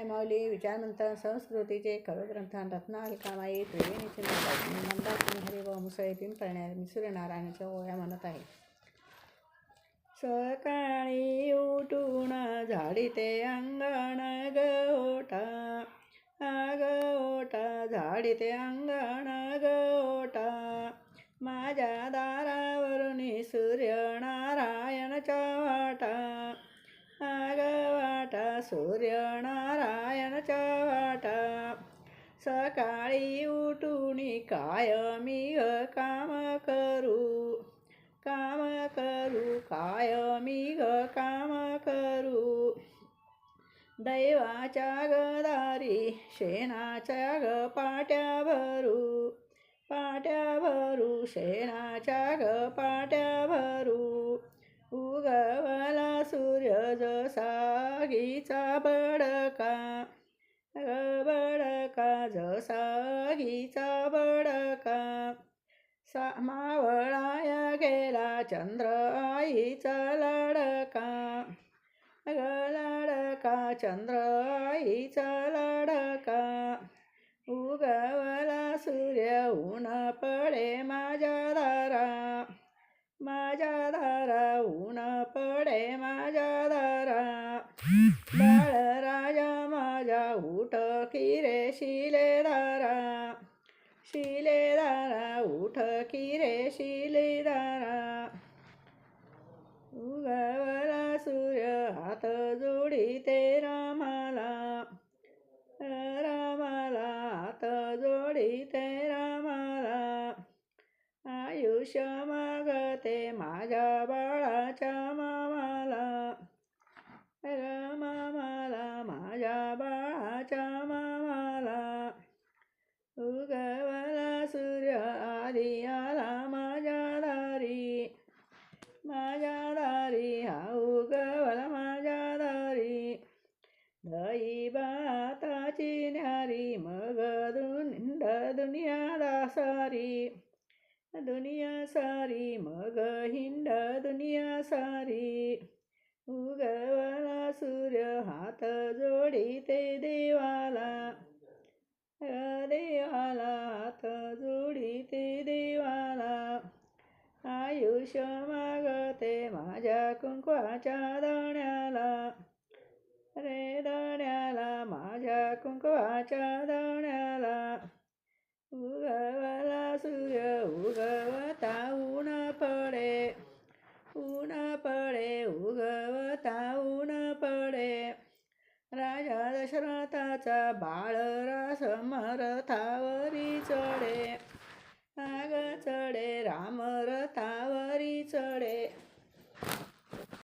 काय माऊली संस्कृतीचे कवग्रंथ रत्नालकामाई त्रिवेणीचे मंदाकिनी हरी व मुसळे तीन सूर्यनारायणाच्या ओळ्या म्हणत आहे. सकाळी उठून झाडी ते अंगण गोटा गोटा झाडी ते अंगण गोटा माझ्या दारा सूर्य सूर्यनारायणच्या वाटा. सकाळी उठून काय मी काम करू? काम करू काय मी ग काम करू? दैवाच्या गदारी शेणाच्या ग पाट्या भरू पाट्या भरू शेणाच्या ग पाट्या भरू बडका बडका जसाहीचा बडका. सा मावळाया गेला चंद्र आईचा लाडका ग लाडका चंद्र आईचा लाडका. उगवला सूर्य ऊन पडे माझ्या दारा माझ्या दारा ऊन पडे माझ्या बाळ राजा माझ्या उठ किरे शिले दारा. शिले दारा उठ किरे शिले दारा. उगवला सूर्य हात जोडी ते रामाला. रामाला हात जोडी ते रामाला. आयुष्य मागते माझ्या बाळाच्या सारी दुनिया सारी मग हिंड दुनिया सारी. उगवला सूर्य हात जोडी ते देवाला. देवाला हात जोडी ते देवाला. आयुष्य मागते माझ्या कुंकवाच्या दाण्याला. रे दाण्याला माझ्या कुंकवाच्या दाण्याला. राजा दशरथाचा बाळ रास समरथावरी चढे.